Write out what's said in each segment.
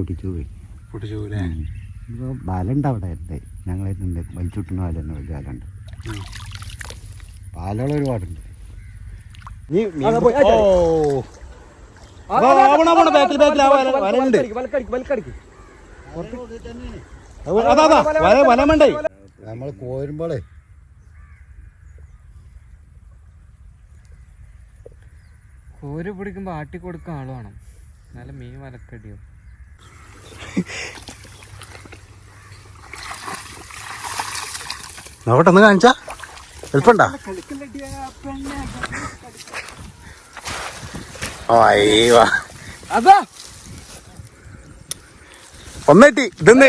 പൊട്ടിച്ചു പോയി പൊട്ടിച്ചു അല്ലേ ഇപ്പോൾ വലണ്ട് അവിടെ ഉണ്ട് വലിച്ചുട്ടുന്ന വല തന്നെ വലിയ വലുണ്ട് പാലുകൾ ഒരുപാടുണ്ട് നമ്മൾ കോരുമ്പോളേ കോര് പിടിക്കുമ്പോ ആട്ടി കൊടുക്കാൻ വേണം നല്ല മീൻ വലക്കടിയോ നോക്കട്ടെ ഒന്ന് കാണിച്ചാ. എളുപ്പണ്ടാ? അയ്യോ. അതാ. ഒന്നെട്ടി ഇതെന്ന്.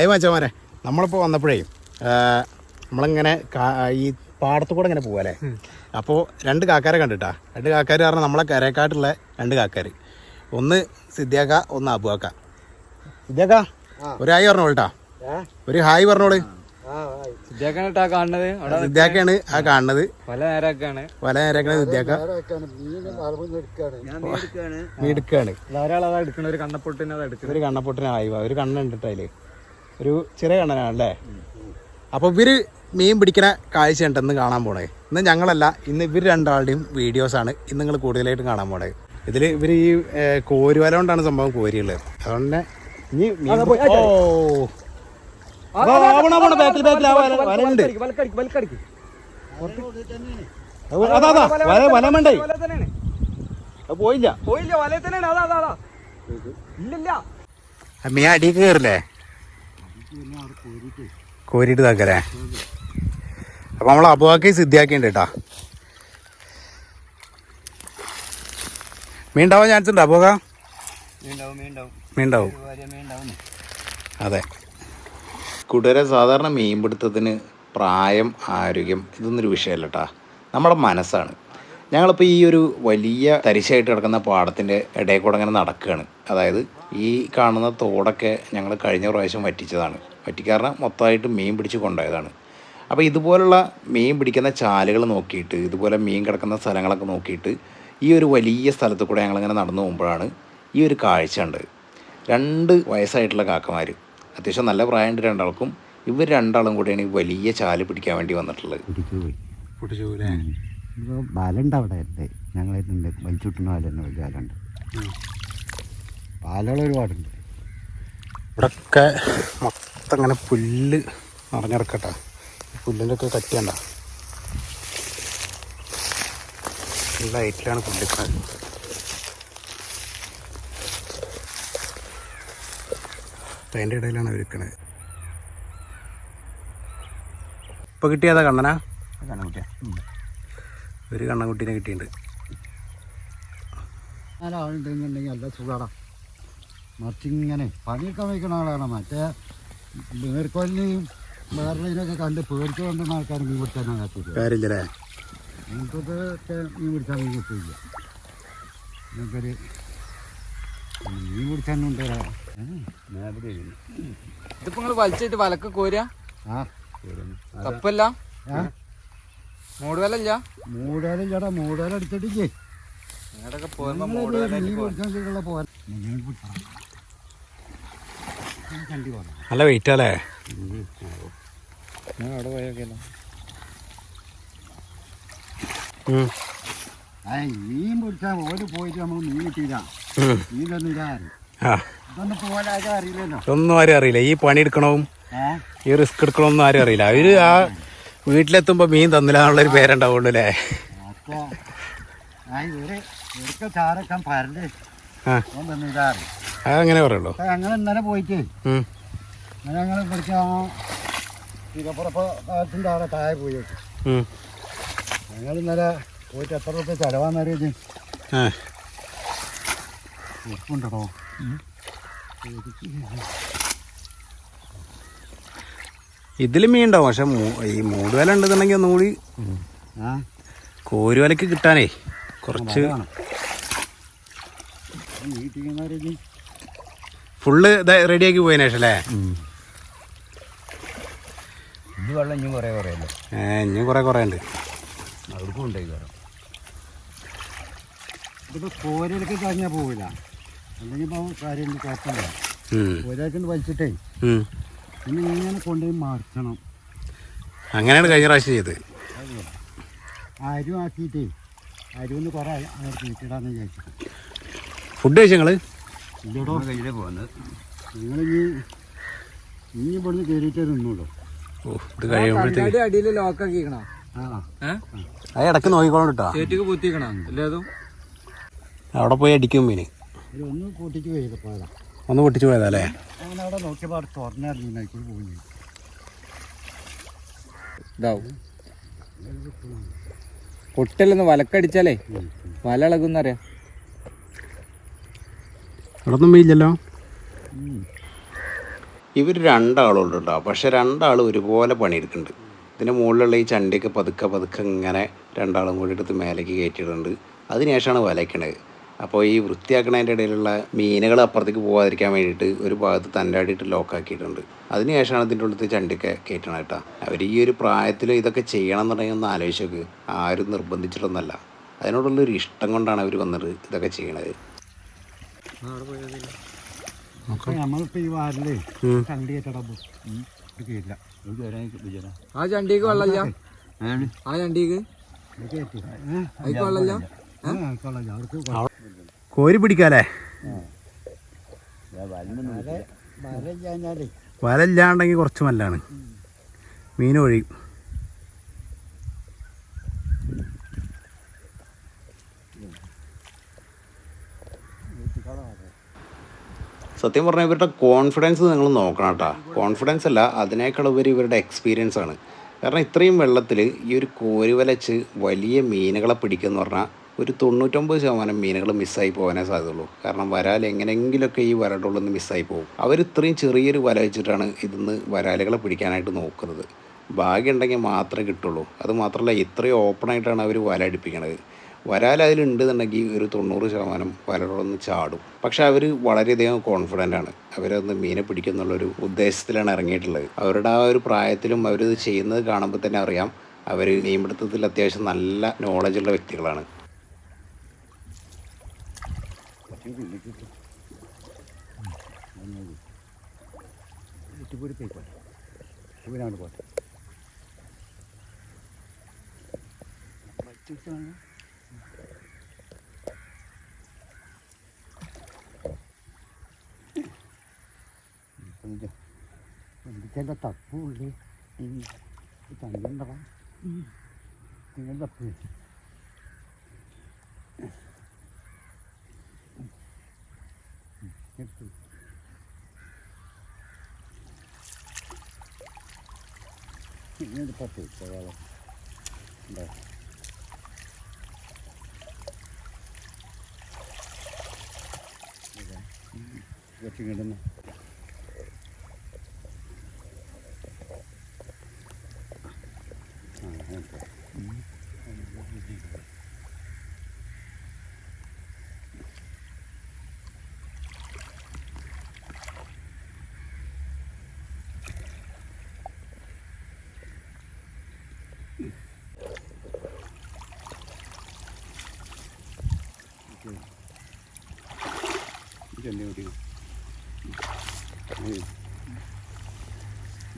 ഏയ് മച്ചമാരെ നമ്മളിപ്പോൾ വന്നപ്പോഴേ നമ്മളിങ്ങനെ ഈ പാടത്തു കൂടെ ഇങ്ങനെ പോവല്ലേ? അപ്പോൾ രണ്ട് കാക്കാരെ കണ്ടിട്ടാ. രണ്ട് കാക്കാർ പറഞ്ഞാൽ നമ്മളെ കരക്കാട്ടുള്ള രണ്ട് കാക്കാർ ഒന്ന് സിദ്ധ്യാക്ക ഒന്ന് അബുവാക്ക. സിദ്ധ്യാക്ക ഒരു ഹായ് പറഞ്ഞോളട്ടാ ഒരു ഹായ് പറഞ്ഞോൾ. സിദ്ധ്യാക്കയാണ് ആ കാണുന്നത്. പല നേരക്കാണ് പല നേരക്കണ സിദ്ധ്യാക്ക. എടുക്കണ ഒരു കണ്ണപ്പൊട്ടിന് ഒരു കണ്ണപ്പൊട്ടിന് ആയിവ ഒരു കണ്ണുണ്ട് അതിൽ. ഒരു ചെറിയ കണ്ണനാണല്ലേ? അപ്പൊ ഇവർ മീൻ പിടിക്കുന്ന കാഴ്ച ഉണ്ടെന്ന് കാണാൻ പോണേ ഇന്ന് ഞങ്ങളല്ല ഇന്ന് ഇവർ രണ്ടാളുടെയും വീഡിയോസാണ് ഇന്ന് നിങ്ങൾ കൂടുതലായിട്ടും കാണാൻ പോണേ ഇതിൽ ഇവർ ഈ കോരുവല കൊണ്ടാണ് സംഭവം കോരിയുള്ളത് അതുകൊണ്ട് തന്നെ ഇനി മീൻ ഓ ആ വല- വല- വലയുണ്ട്. വലക്കടിക്ക്, വലക്കടിക്ക്, വലക്കടിക്ക്. അതാ അതാ വല വല വേണ്ടേ വല തന്നെയാണ്. അത് പോയില്ല പോയില്ല വലയിൽ തന്നെയാണ് അതാ അതാ അതാ ഇല്ലില്ല മീൻ അടി കയറില്ലേ കോരിയിട്ട് ഇതാക്കല്ലേ അപ്പൊ നമ്മൾ അബുവാക്കി സിദ്ധിയാക്കിണ്ട് കേട്ടാ. മീൻ ഉണ്ടാവാൻ ചാൻസ് ഉണ്ടോ അബുവാ മീൻ ഉണ്ടാവും അതെ. കൂട്ടുകാരെ സാധാരണ മീൻ പിടുത്തത്തിന് പ്രായം ആരോഗ്യം ഇതൊന്നൊരു വിഷയമല്ല കേട്ടാ നമ്മുടെ മനസ്സാണ്. ഞങ്ങളിപ്പോൾ ഈ ഒരു വലിയ തരിശായിട്ട് കിടക്കുന്ന പാടത്തിന്റെ ഇടയിൽ കൂടെ അങ്ങനെ നടക്കുകയാണ് അതായത് ഈ കാണുന്ന തോടൊക്കെ ഞങ്ങൾ കഴിഞ്ഞ പ്രാവശ്യം വറ്റിച്ചതാണ്. വറ്റിക്കാരണം മൊത്തമായിട്ട് മീൻ പിടിച്ച് കൊണ്ടുപോയതാണ്. അപ്പോൾ ഇതുപോലുള്ള മീൻ പിടിക്കുന്ന ചാലുകൾ നോക്കിയിട്ട് ഇതുപോലെ മീൻ കിടക്കുന്ന സ്ഥലങ്ങളൊക്കെ നോക്കിയിട്ട് ഈ ഒരു വലിയ സ്ഥലത്ത് കൂടെ ഞങ്ങളിങ്ങനെ നടന്നു പോകുമ്പോഴാണ് ഈ ഒരു കാഴ്ച ഉണ്ട് രണ്ട് വയസ്സായിട്ടുള്ള കാക്കമാർ അത്യാവശ്യം നല്ല പ്രായമുണ്ട് രണ്ടാൾക്കും ഇവർ രണ്ടാളും കൂടെയാണ് ഈ വലിയ ചാൽ പിടിക്കാൻ വേണ്ടി വന്നിട്ടുള്ളത്. പൊട്ടിച്ചു അവിടെ ഞങ്ങളെത്തുണ്ട് വലിച്ചുട്ടുന്ന വല തന്നെ വലിയ വലുണ്ട് പാലുകൾ ഒരുപാടുണ്ട്. ഇവിടൊക്കെ മൊത്തം അങ്ങനെ പുല്ല് നിറഞ്ഞിടക്കട്ടെ. പുല്ലിന്റെ ഒക്കെ നല്ല ലൈറ്റിലാണ് പുല്ലിക്കുന്നത്. അതിന്റെ ഇടയിലാണ് ഒരുക്കണത് ഇപ്പൊ കിട്ടിയതാ കണ്ണനാ? കണ്ണൻകുട്ടിയ ഒരു കണ്ണൻകുട്ടീനെ കിട്ടിയിട്ടുണ്ട്. നാലാളുണ്ടെന്നുണ്ടെങ്കിൽ നല്ല സുഖാടാ മറിച്ചിങ്ങനെ പണിയൊക്കെ വയ്ക്കുന്ന ആളാണ്. മറ്റേ നീർക്കൊല്ലിയും വേറെയൊക്കെ കണ്ട് പേടിച്ചു കൊണ്ടുന്ന ആൾക്കാർ മീൻ പിടിച്ചാൽ നടത്തില്ല കാര്യമില്ലല്ലേ? മീൻ പിടിച്ചാൽ മീൻ കിട്ടില്ല. നമുക്കൊരു മീൻ പിടിച്ചാൽ ഇതിപ്പോ നിങ്ങൾ വലിച്ചിട്ട് വലക്ക് കോരുക. ആ. തപ്പല്ല ആ. മൂടുവലല്ല? മൂടാലും ചേട്ടാ മൂടാലടിച്ചിട്ടില്ലേ നിങ്ങളുടെയൊക്കെ പോരുമ്പോ മൂടുവല നല്ല വെയിറ്റ് അല്ലേ അവിടെ പോയൊക്കെയല്ലോ. മീൻ പിടിച്ചാൽ ഓര് പോയിട്ട് നമ്മൾ മീൻ കിട്ടിയില്ല. പോകാനാരും അറിയില്ലല്ലോ. ഒന്നും ആരും അറിയില്ല. ഈ പണി എടുക്കണവും ഈ റിസ്ക് എടുക്കണമൊന്നും ആരും അറിയില്ല. അവർ ആ വീട്ടിലെത്തുമ്പോ മീൻ തന്നില്ല എന്നുള്ളൊരു പേരുണ്ടാവുള്ളൂ അല്ലേ? അതങ്ങനെ പറയുള്ളൂ. അങ്ങനെ ഇന്നലെ പോയിട്ട് ഞങ്ങൾ പിടിച്ച തിരപ്പുറപ്പ് ഭാഗത്തിന്റെ അവിടെ താഴെ പോയി. ഞങ്ങൾ ഇന്നലെ പോയിട്ട് എത്ര റുപ്യ ചിലവാന്നറിയത് ആ ഉപ്പുണ്ടോ ഇതിൽ മീൻ ഉണ്ടാവും പക്ഷെ ഈ മൂട് വില ഉണ്ടെന്നുണ്ടെങ്കിൽ ഒന്നുകൂടി ആ. കോരുവലക്ക് കിട്ടാനേ കുറച്ച് ഫുള്ള് റെഡിയാക്കി പോയതിനേഷല്ലേ അല്ലേ? വെള്ളം ഇനി കുറേ കുറേ അല്ലേ ഏ ഇനി കുറെ കുറേ ഉണ്ട് അവർക്കും ഉണ്ടായി കയറാം ഇതിപ്പോൾ കോരയിലൊക്കെ കഴിഞ്ഞാൽ പോവില്ല. അല്ലെങ്കിൽ ഇപ്പോൾ കാര്യം കുഴപ്പമില്ല. ഉം. കോരയിലേക്ക് വലിച്ചിട്ടേ. പിന്നെ ഇങ്ങനെ കൊണ്ടുപോയി മറിച്ചണം അങ്ങനെയാണ് കഴിഞ്ഞ പ്രാവശ്യം ചെയ്ത്. അരിവ് ആക്കിയിട്ടേ. അരിവൊന്ന് കുറേ അവർ കുഴിച്ചിടാന്ന് വിചാരിച്ചു ഫുഡ് കഴിച്ചു ഞങ്ങൾ ഇല്ലടോ. കയ്യിലേ പോകുന്നത് നിങ്ങൾ ഇനി ഇവിടുന്ന് കയറിയിട്ടേ നിന്നുള്ളൂ. ഓ ഇത് കഴിയുമ്പോഴത്തേക്ക്. അടിയിൽ അത് ഇടയ്ക്ക് നോക്കിക്കോളൂ കേട്ടോ. ചേറ്റിക്ക് കുത്തിക്കണോ എല്ലാതും അവിടെ പോയി അടിക്കും മീന് ഒന്ന് കൂട്ടിക്ക് പോയത് പോയതാ. ഒന്ന് പൊട്ടിച്ചു പോയതാ അല്ലേ? അങ്ങനെ അവിടെ നോക്കിയപ്പോൾ തുറന്നിറങ്ങി പോയി ഇതാവും പൊട്ടലൊന്ന് വലക്കടിച്ചാലേ വല ഇളകുന്നറിയാം ഇവിടെ ഒന്നും ഇല്ലല്ലോ ഇവർ രണ്ടാളുണ്ട് കേട്ടോ പക്ഷെ രണ്ടാൾ ഒരുപോലെ പണിയെടുക്കുന്നുണ്ട്. ഇതിന്റെ മുകളിലുള്ള ഈ ചണ്ടിയൊക്കെ പതുക്കെ പതുക്കെ ഇങ്ങനെ രണ്ടാളും കൂടി എടുത്ത് മേലേക്ക് കയറ്റിയിട്ടുണ്ട് അതിനുശേഷമാണ് വലയ്ക്കണത്. അപ്പോൾ ഈ വൃത്തിയാക്കണതിന്റെ ഇടയിലുള്ള മീനുകൾ അപ്പുറത്തേക്ക് പോകാതിരിക്കാൻ വേണ്ടിയിട്ട് ഒരു ഭാഗത്ത് തണ്ടാടിയിട്ട് ലോക്കാക്കിയിട്ടുണ്ട് അതിനുശേഷമാണ് ഇതിന്റെ ഉള്ളിൽ ചണ്ടിയൊക്കെ കയറ്റണം കേട്ടോ അവർ ഈ ഒരു പ്രായത്തിൽ ഇതൊക്കെ ചെയ്യണം എന്നുണ്ടെങ്കിൽ ഒന്ന് ആലോചിച്ച് ആരും നിർബന്ധിച്ചിട്ടൊന്നല്ല അതിനോടുള്ളൊരു ഇഷ്ടം കൊണ്ടാണ് അവർ വന്നിട്ട് ഇതൊക്കെ ചെയ്യണത്. അപ്പോൾ ഈ വാരിലേ. കണ്ടി ആ ചണ്ടിക്ക് വെള്ളമില്ല? ആ ചണ്ടിക്ക്? വെള്ളമില്ല? കോരി പിടിക്കാലേ നല്ലാണ് ഇല്ലാണ്ടെങ്കിൽ കുറച്ച് മല്ലാണ്. മീൻ ഒഴിയും സത്യം പറഞ്ഞാൽ ഇവരുടെ കോൺഫിഡൻസ് നിങ്ങൾ നോക്കണം കേട്ടോ. കോൺഫിഡൻസ് അല്ല അതിനേക്കാൾ ഉപരി ഇവരുടെ എക്സ്പീരിയൻസ് ആണ്. കാരണം ഇത്രയും വെള്ളത്തിൽ ഈ ഒരു കോരി വലച്ച് വലിയ മീനുകളെ പിടിക്കുക എന്ന് പറഞ്ഞാൽ ഒരു തൊണ്ണൂറ്റൊമ്പത് ശതമാനം മീനുകൾ മിസ്സായി പോകാനേ സാധ്യതയുള്ളൂ. കാരണം വരാൽ എങ്ങനെയെങ്കിലുമൊക്കെ ഈ വരടുള്ളൊന്ന് മിസ്സായി പോകും. അവർ ഇത്രയും ചെറിയൊരു വല വെച്ചിട്ടാണ് ഇതിന്ന് വരാലുകളെ പിടിക്കാനായിട്ട് നോക്കുന്നത്. ഭാഗ്യമുണ്ടെങ്കിൽ മാത്രമേ കിട്ടുള്ളൂ. അത് മാത്രമല്ല ഇത്രയും ഓപ്പണായിട്ടാണ് അവർ വല അടിപ്പിക്കണത്. വരാൽ അതിലുണ്ടെന്നുണ്ടെങ്കിൽ ഒരു തൊണ്ണൂറ് ശതമാനം വലകളൊന്ന് ചാടും. പക്ഷെ അവർ വളരെയധികം കോൺഫിഡന്റ് ആണ്. അവരൊന്ന് മീനെ പിടിക്കുന്നുള്ളൊരു ഉദ്ദേശത്തിലാണ് ഇറങ്ങിയിട്ടുള്ളത്. അവരുടെ ആ ഒരു പ്രായത്തിലും അവരിത് ചെയ്യുന്നത് കാണുമ്പോൾ തന്നെ അറിയാം അവർ മീൻപിടുത്തത്തിൽ അത്യാവശ്യം നല്ല നോളജുള്ള വ്യക്തികളാണ്. ചുറ്റുപൂടി പോട്ടെ. ഇവരാണ് എന്തിന്റെ തപ്പുള്ളി തങ്ങണ്ടവാ നിങ്ങൾ തപ്പ് എടുത്തു ഇങ്ങനെ പത്ത് സവാള ഉണ്ടോ വെച്ചിങ്ങനെ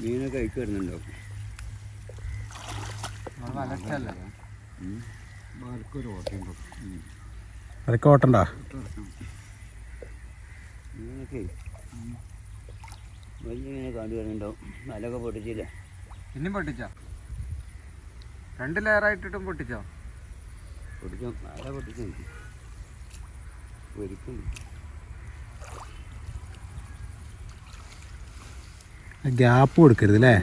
മീനൊക്കെ കഴിച്ചു വരുന്നുണ്ടോ വലക്കല്ല അതൊക്കെ ഓട്ടണ്ട? വലിയ മീനെ കണ്ടു വരുന്നുണ്ടാവും നല്ലൊക്കെ പൊട്ടിച്ചില്ലേ? ഇനിയും പൊട്ടിച്ചോ? രണ്ട് ലെയറായിട്ടിട്ടും പൊട്ടിച്ചോ? പൊട്ടിച്ചു. നല്ല പൊട്ടിച്ചു ഒരിക്കും ഗ്യാപ്പ് കൊടുക്കരുത് അല്ലേ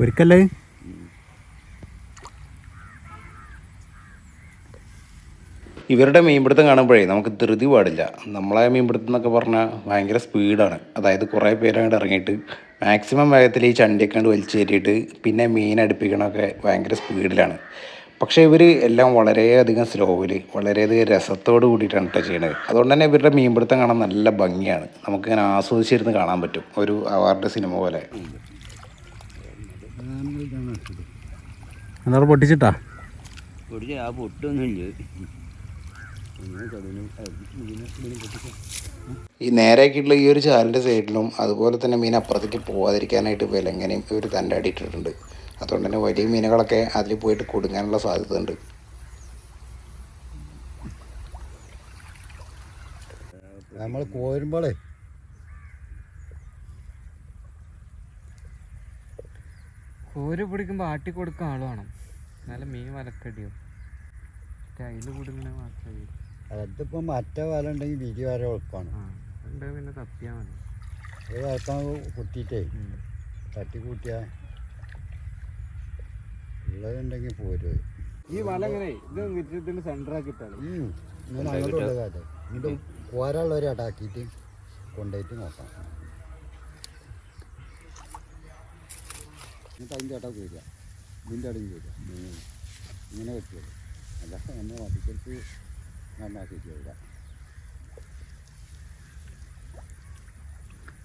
ഒരിക്കല്ലേ ഇവരുടെ മീൻപിടുത്തം കാണുമ്പോഴേ നമുക്ക് ധൃതി പാടില്ല. നമ്മളെ മീൻപിടുത്തം എന്നൊക്കെ പറഞ്ഞാൽ ഭയങ്കര സ്പീഡാണ്. അതായത് കുറേ പേരങ്ങോട്ട് ഇറങ്ങിയിട്ട് മാക്സിമം വേഗത്തിൽ ഈ ചണ്ടിയൊക്കെ കണ്ട് വലിച്ചേറ്റിയിട്ട് പിന്നെ മീൻ അടുപ്പിക്കണമൊക്കെ ഭയങ്കര സ്പീഡിലാണ്. പക്ഷേ ഇവർ എല്ലാം വളരെയധികം സ്ലോവിൽ വളരെയധികം രസത്തോട് കൂടിയിട്ടാണ് കേട്ടോ ചെയ്യണത്. അതുകൊണ്ട് തന്നെ ഇവരുടെ മീൻപിടുത്തം കാണാൻ നല്ല ഭംഗിയാണ്. നമുക്കിങ്ങനെ ആസ്വദിച്ചിരുന്ന് കാണാൻ പറ്റും. ഒരു അവാർഡ് സിനിമ പോലെ. എന്നോട് പൊട്ടിച്ചിട്ടാ? പൊടിച്ച് ആ പൊട്ടൊന്നുമില്ല. ഈ നേരെയാക്കിയിട്ടുള്ള ഈ ഒരു ചാലിന്റെ സൈഡിലും അതുപോലെ തന്നെ മീൻ അപ്പുറത്തേക്ക് പോകാതിരിക്കാനായിട്ട് വിലങ്ങനെയും ഇവർ തന്റെ അടിയിട്ടിട്ടുണ്ട് അതുകൊണ്ട് തന്നെ വലിയ മീനുകളൊക്കെ അതിൽ പോയിട്ട് കൊടുങ്ങാനുള്ള സാധ്യത ഉണ്ട് നമ്മൾ കോരുമ്പോളേ കോര് പിടിക്കുമ്പോൾ ആട്ടി കൊടുക്കാൻ ആൾ വേണം. നല്ല മീൻ വലക്കടിയോ. അതിൽ കൂടുങ്ങനെ മാത്രമേ അതിപ്പോൾ മറ്റേ വല ഉണ്ടെങ്കിൽ വിരി വരെ ഉൾക്കാണ് ഉണ്ട് പിന്നെ തപ്പിയാൽ മതി. അത് വലക്കാൻ കുത്തിയിട്ടേ തട്ടി കൂട്ടിയാ ഉള്ളതുണ്ടെങ്കിൽ പോരു. ഈ വല ഇങ്ങനെ ഇത് സെന്റർ ആക്കിയിട്ടാണ് ഇങ്ങനെ അങ്ങോട്ട് ഉള്ളതാട്ടെ എന്നിട്ട് പോരാനുള്ളവരെ അടാക്കിയിട്ട് കൊണ്ടുപോയിട്ട് നോക്കാം എന്നിട്ട് അതിന്റെ അട കയറുക ഇതിന്റെ അടയും കയറുക ഇങ്ങനെ കെട്ടിയത് അല്ല എന്നെ വധിക്കൽക്ക് നന്നാക്കിയിട്ട് വരിക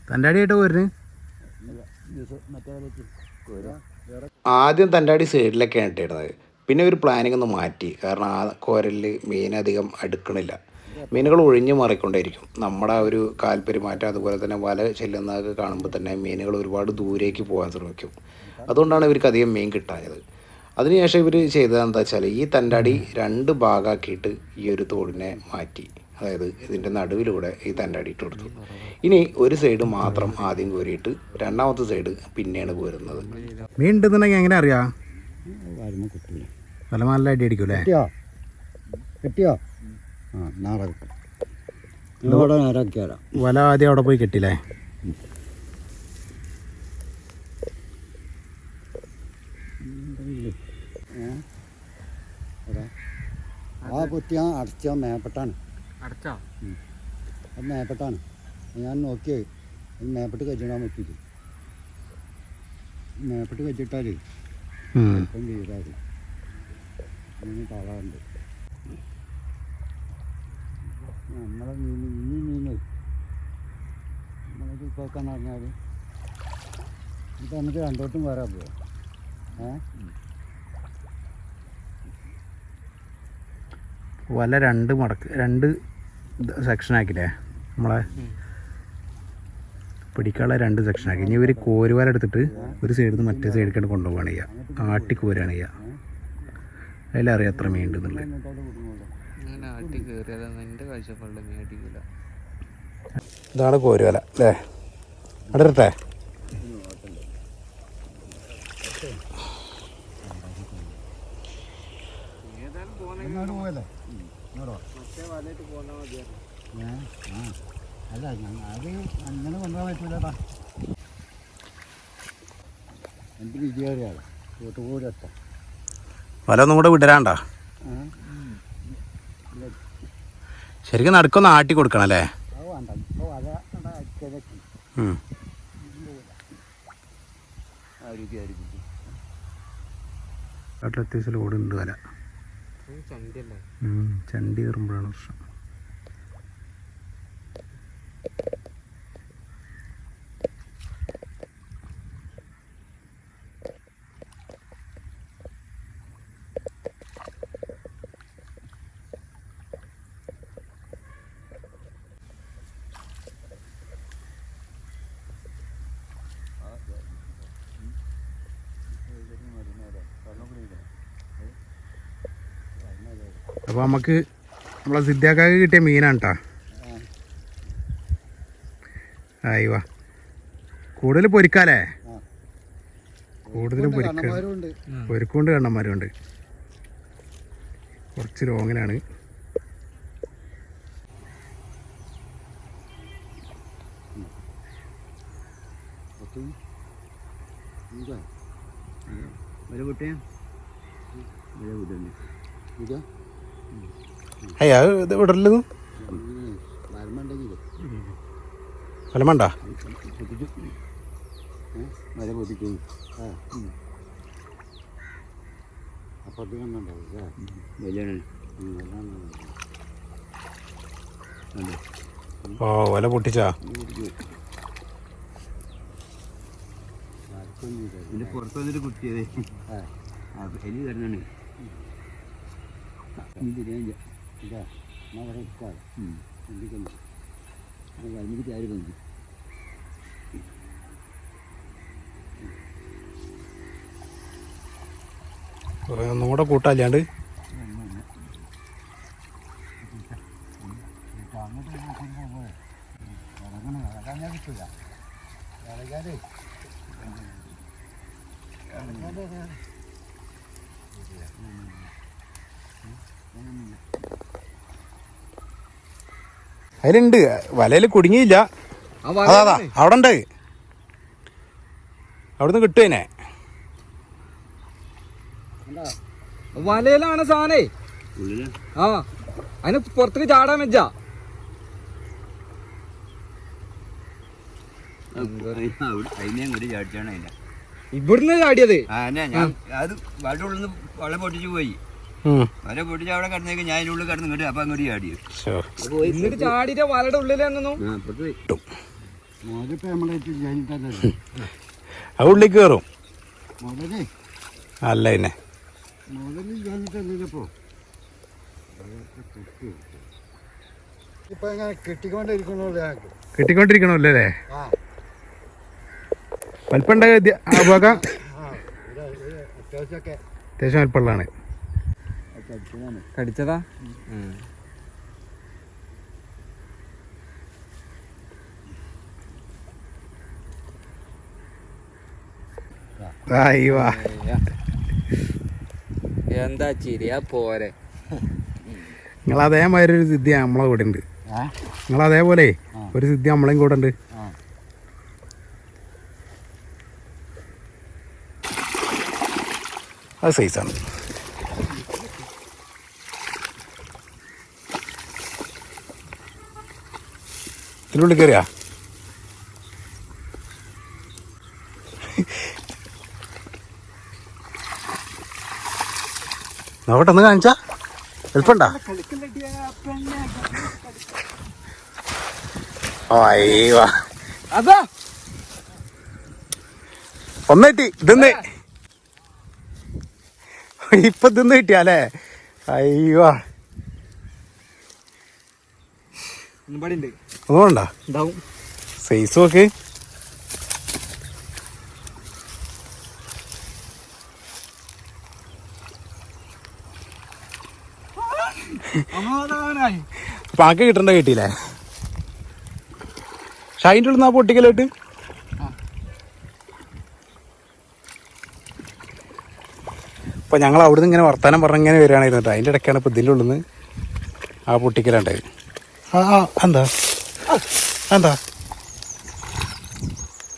തന്റെ അടിയായിട്ട് പോരുന്നത് ആദ്യം തന്റെ അടി സൈഡിലൊക്കെയാണ് ഇട്ടിരുന്നത്. പിന്നെ ഒരു പ്ലാനിങ് ഒന്ന് മാറ്റി. കാരണം ആ കോരലിൽ മീൻ അധികം അടുക്കണില്ല. മീനുകൾ ഒഴിഞ്ഞു മാറിക്കൊണ്ടേയിരിക്കും. നമ്മുടെ ആ ഒരു കാൽപ്പെരുമാറ്റം അതുപോലെ തന്നെ വല ചെല്ലുന്നതൊക്കെ കാണുമ്പോൾ തന്നെ മീനുകൾ ഒരുപാട് ദൂരേക്ക് പോകാൻ ശ്രമിക്കും. അതുകൊണ്ടാണ് ഇവർക്ക് അധികം മീൻ കിട്ടായത് അതിനുശേഷം ഇവർ ചെയ്തത് എന്താ വെച്ചാൽ ഈ തന്റടി രണ്ട് ഭാഗമാക്കിയിട്ട് ഈ ഒരു തോടിനെ മാറ്റി. അതായത് ഇതിന്റെ നടുവിലൂടെ ഈ തണ്ടാടി ഇട്ട് കൊടുത്തു. ഇനി ഒരു സൈഡ് മാത്രം ആദ്യം കോരിയിട്ട് രണ്ടാമത്തെ സൈഡ് പിന്നെയാണ് കോരുന്നത്. മീൻ ഉണ്ടെന്നുണ്ടെങ്കിൽ എങ്ങനെ അറിയാം? വല നല്ല അടി അടിക്കൂലേ കിട്ടിയോ? കിട്ടിയോ? ഇവിടെ വല ആദ്യം അവിടെ പോയി കെട്ടില്ലേ. ആ കുത്തി ആ അടച്ച മേപ്പെട്ടാണ്. അടച്ചോ? അത് മേപ്പെട്ടാണ്. ഞാൻ നോക്കിയേ അത് മേപ്പെട്ട് കച്ചിടാൻ പറ്റില്ല മേപ്പെട്ട് കച്ചിട്ടാലേ ഇപ്പം ചെയ്താൽ അങ്ങനെ തളമുണ്ട് നമ്മളെ മീൻ ഈ മീന് നമ്മളത് പോക്കാന്ന് പറഞ്ഞാൽ ഇപ്പം നമുക്ക് രണ്ടോട്ടും വരാൻ പോവാം. ഏ? വല രണ്ട് മടക്ക് രണ്ട് സെക്ഷനാക്കില്ലേ നമ്മളെ പിടിക്കാനുള്ള രണ്ട് സെക്ഷനാക്കി ഇനി ഇവർ കോരുവല എടുത്തിട്ട് ഒരു സൈഡിൽ നിന്ന് മറ്റേ സൈഡിലേക്കാണ് കൊണ്ടുപോവുകയാണ് ചെയ്യുക ആട്ടി കോരുകയാണ് ചെയ്യുക അതിലറിയാം എത്ര മീൻ ഉണ്ടെന്നുള്ളത്. ആട്ടി എന്റെ കാഴ്ചപ്പാടിൽ അടിക്കില്ല ഇതാണ് കോരുവല അല്ലേ? അവിടെ ഇരട്ടെ? അല്ല ഞങ്ങ- അത് അങ്ങനെ കൊണ്ടുപോകാൻ പറ്റൂലടാ എനിക്ക് വിജയറിയാളെ കൂട്ടുകൂടി വല ഒന്നും കൂടെ വിടരാണ്ടാ? ശരിക്കും നടക്കൊന്ന് ആട്ടി കൊടുക്കണം അല്ലേ? അത് വേണ്ട. ഇപ്പോൾ വല അയച്ചതൊക്കെ ഉം. ആരോഗ്യം ആരോഗ്യം കാട്ടിൽ അത്യാവശ്യം ലോഡുണ്ട് വല. ചണ്ടിയല്ലേ? ഉം. ചണ്ടി കയറുമ്പോഴാണ് പ്രശ്നം. അപ്പോൾ നമുക്ക് നമ്മളെ സിദ്ധാക്കാക്ക് കിട്ടിയ മീനാണ് കേട്ടോ ആയി വാ. കൂടുതൽ പൊരിക്കാലേ. കൂടുതൽ പൊരിക്ക. പൊരിക്കൊണ്ട് കണ്ണന്മാരുണ്ട് കുറച്ച് ലോങ്ങിലാണ്. ഇതാ അയ്യാ ഇത് വിടരുത് ഓ വല പൊട്ടിച്ചാ? ഇതിന്റെ പുറത്ത് വന്നിട്ട് കുത്തിയത്. എലി തരുന്നാണ് ഇത് തിരിയാനില്ല ഇതാ ഞാൻ അവിടെ ഉം. എന്തൊക്കെയുണ്ട് അത് കഴിഞ്ഞിട്ട് ചാരി വന്നു കുറേ കൂട്ടാല്ലാണ്ട് അങ്ങോട്ട് നോക്കുമ്പോൾ ഇറങ്ങണ ഇറങ്ങാൻ ഞാൻ കിട്ടില്ല ഇറങ്ങാനേ ഇറങ്ങാതെ അതിലുണ്ട്. വലയിൽ കുടുങ്ങിയില്ല. അതാ അതാ അവിടെ ഉണ്ട്. അവിടുന്ന് കിട്ടുവേനെ വലയിലാണ് സാധനേ. ഉള്ളിൽ? ആ അതിന് പുറത്തേക്ക് ചാടാൻ വെച്ച. ഇവിടുന്ന് ചാടിയത്. ആ എന്നാ ഞാൻ അത് വല ഉള്ളിൽ വല പൊട്ടിച്ച് പോയി. വല പൊട്ടിച്ച് അവിടെ കിടന്നേക്ക് ഞാൻ ഉള്ളിൽ കിടന്ന് ഇങ്ങോട്ട് അപ്പം അങ്ങോട്ട്. എന്നിട്ട് ചാടിയിട്ട് വലയുടെ ഉള്ളിലെന്നു ആ ഉള്ളിൽ കയറും അല്ല? പിന്നെ കിട്ടിക്കൊണ്ടിരിക്കണല്ലോ ഞങ്ങൾക്ക് അല്ലേ? ആ. വലിപ്പുണ്ടായ അത്യാവശ്യം വലിപ്പമുള്ളതാണ്. കടിച്ചതാ? എന്താ ചിരിയാ പോരെ. നിങ്ങൾ അതേമാതിരി ഒരു സിദ്ധി നമ്മളെ കൂടെ ഉണ്ട്. നിങ്ങൾ അതേപോലെ ഒരു സിദ്ധി നമ്മളെയും കൂടെ ഉണ്ട്. അത് സൈസാണ് ഇതിനുള്ളിൽ കയറിയാ നോക്കട്ടെ ഒന്ന് കാണിച്ചാ? എളുപ്പണ്ടാ? അയ്യോ. കിട്ടി ഒന്നെട്ടി ഇതെന്ന് ഇപ്പൊ ഇതെന്ന് കിട്ടിയാലേ അയ്യോ. ഉണ്ട് ഒന്നുകൊണ്ടാ വേണ്ട സൈസ് നോക്ക്. പാക്ക അപ്പൊ ആക്ക് കിട്ടണ്ട കിട്ടിയില്ലേ? പക്ഷെ അതിന്റെ ഉള്ളിൽ നിന്ന് ആ. പൊട്ടിക്കലോട്ട് അപ്പൊ ഞങ്ങൾ അവിടുന്ന് ഇങ്ങനെ വർത്താനം പറഞ്ഞ് ഇങ്ങനെ വരികയായിരുന്നു കേട്ടോ അതിന്റെ ഇടയ്ക്കാണ് ഇപ്പൊ ഇതിന്റെ ഉള്ളിൽ നിന്ന് ആ പൊട്ടിക്കലുണ്ടായത്. ആ ആ. എന്താ എന്താ?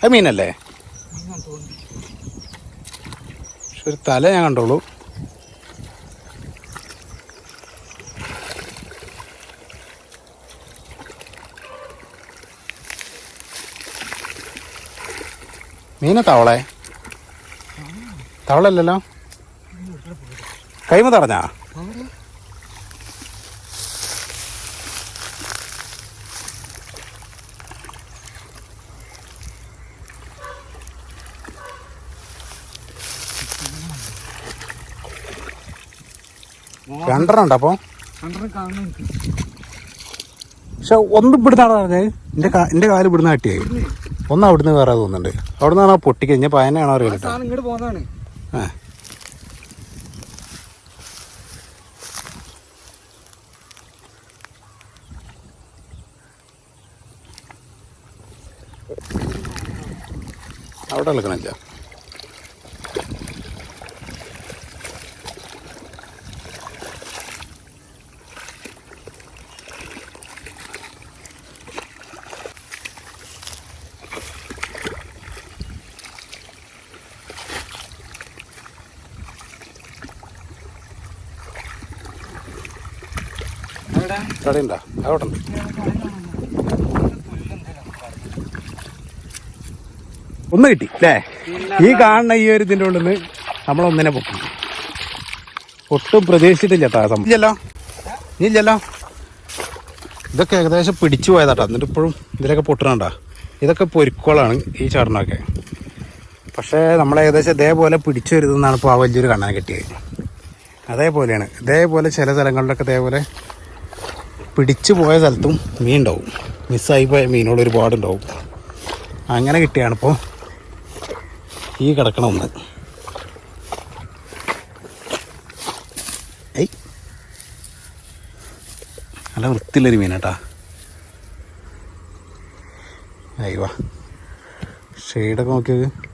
അത് മീനല്ലേ? പക്ഷെ ഒരു തല ഞാൻ കണ്ടോളൂ. മീന തവളെ തവളല്ലല്ലോ കൈമ തടഞ്ഞാ രണ്ടെണ്ണം ഉണ്ട് അപ്പോൾ പക്ഷെ ഒന്ന് ഇവിടുന്നാണ് പറഞ്ഞത് എന്റെ എന്റെ കാൽ ഇവിടുന്ന് കാട്ടിയായി. ഒന്ന് അവിടുന്ന് വേറെ തോന്നുന്നുണ്ട്. അവിടെ നിന്നാണ് പൊട്ടിക്കഴിഞ്ഞ പയനാണോ അറിയാം ആ. അവിടെ കളിക്കണില്ല അവിടെ ഉണ്ടോ അവിടെ ഒന്ന് കിട്ടി അല്ലേ? ഈ കാണുന്ന ഈ ഒരു ഇതിന്റെ ഉള്ളിൽ നിന്ന് നമ്മളൊന്നിനെ പൊക്കി. ഒട്ടും പ്രതീക്ഷിച്ചിട്ടില്ല കേട്ടോ ഇല്ലല്ലോ. നീ ഇല്ലല്ലോ. ഇതൊക്കെ ഏകദേശം പിടിച്ചു പോയതാട്ടോ എന്നിട്ട് ഇപ്പോഴും ഇതിലൊക്കെ പൊട്ടണണ്ട? ഇതൊക്കെ പൊരിക്കോളാണ് ഈ ചാടനൊക്കെ പക്ഷേ നമ്മൾ ഏകദേശം ഇതേപോലെ പിടിച്ചു വരുതെന്നാണ് ഇപ്പോൾ ആ വലിയൊരു കണ്ണാൻ കിട്ടിയത്. അതേപോലെയാണ്. ഇതേപോലെ ചില സ്ഥലങ്ങളിലൊക്കെ ഇതേപോലെ പിടിച്ചു പോയ സ്ഥലത്തും മീൻ ഉണ്ടാവും മിസ്സായി പോയ മീനുകൾ ഒരുപാടുണ്ടാവും. അങ്ങനെ കിട്ടിയാണ് ഇപ്പോൾ ഈ കിടക്കണ ഒന്ന്. ഏയ് നല്ല വൃത്തിയുള്ളൊരു മീനാട്ടാ. അയ്യോ ഷെയ്ഡൊക്കെ നോക്കിയത്.